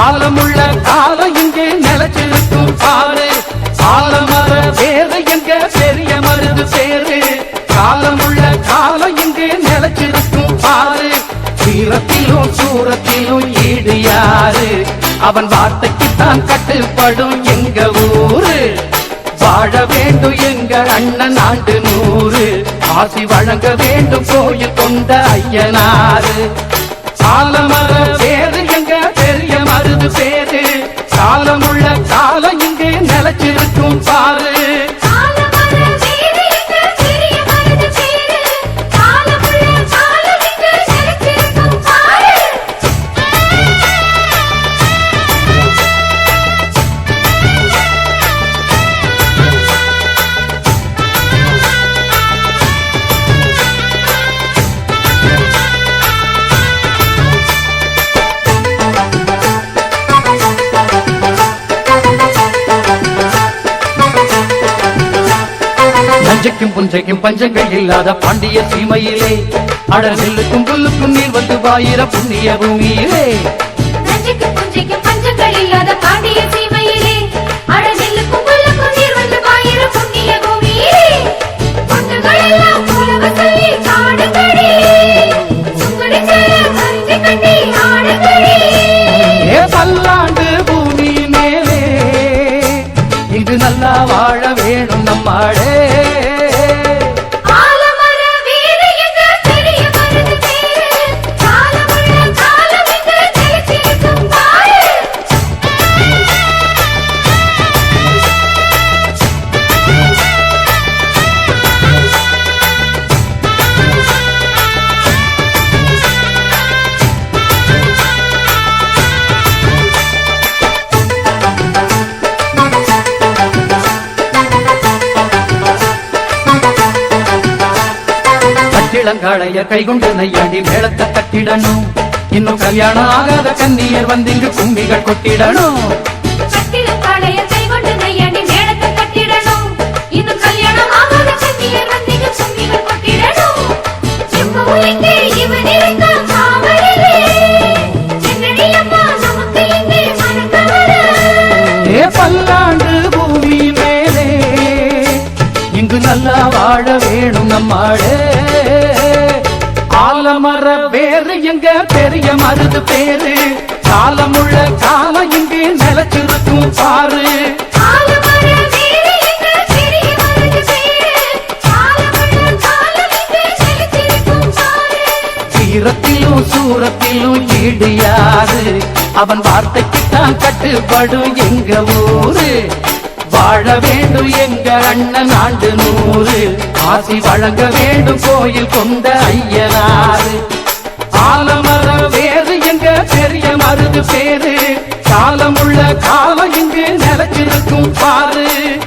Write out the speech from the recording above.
காலமுள்ள காலம் இங்கே நிலச்சிருக்கும் பாரு. ஆலமர வேறு எங்க பெரிய மருந்து சேரு. காலமுள்ள காலம் இங்கே நிலச்சிருக்கும் பாரு. வீரத்திலும் சூரத்திலும் ஈடு யாரு? அவன் வார்த்தைக்குத்தான் கட்டுப்படும் எங்க ஊரு. வாழ வேண்டும் எங்க அண்ணன் ஆண்டு நூறு. ஆசி வழங்க வேண்டும் கோயில் கொண்ட ஐயனாறு சாலமர வேறு எங்க மருது பேரு நஞ்சைக்கும் புஞ்சைக்கும் பஞ்சங்கள் இல்லாத பாண்டிய சீமையிலே. அட நெல்லுக்கும் புல்லுக்கும் நீர் வந்து வாயிர புண்ணிய பூமியிலே. நஞ்சுக்கு புஞ்சைக்கு பஞ்சங்கள் இல்லாத பாண்டிய சீமையிலே. அட நெல்லுக்கும் புல்லுக்கும் நீர் வந்து பாயிர புண்ணிய பூமியிலே. பொண்ணுகள் எல்லாம் புலவ சொல்லி காடுங்களே சுங்குடி சேர கஞ்சி கட்டி ஆடுங்களே ஏ பல்லாண்டு பூமி மேலே இங்கு நல்லா வாழ வேணும் நம்மாடே. கட்டிளங்காளைய கைகொண்டு நையாண்டி மேளத்தை கட்டிடணும். இன்னும் கல்யாணம் ஆகாத கன்னியர் வந்து இங்கு கும்பிகள் கொட்டிடணும். இன்னும் கல்யாணம் ஆகாத கன்னியர் கொட்டிடணும். ஆலமர வேறு எங்க பெரிய மருது பேரு? காலமுள்ள காலம் இங்கே நிலைச்சிருக்கும் பாரு. பேரு? பாரு. சீரத்திலும் சூரத்திலும் ஈடு யாரு? அவன் வார்த்தைக்குத்தான் கட்டுப்படும் எங்க ஊரு? வாழ வேண்டும் எங்க அண்ணன் ஆண்டு நூறு. ஆசி வழங்க வேண்டும் கோயில் கொண்ட ஐயனாறு. ஆலமர வேறு எங்க பெரிய மருது பேரு. காலம் உள்ள காலம் இங்கு நிலைச்சிருக்கும் பாரு.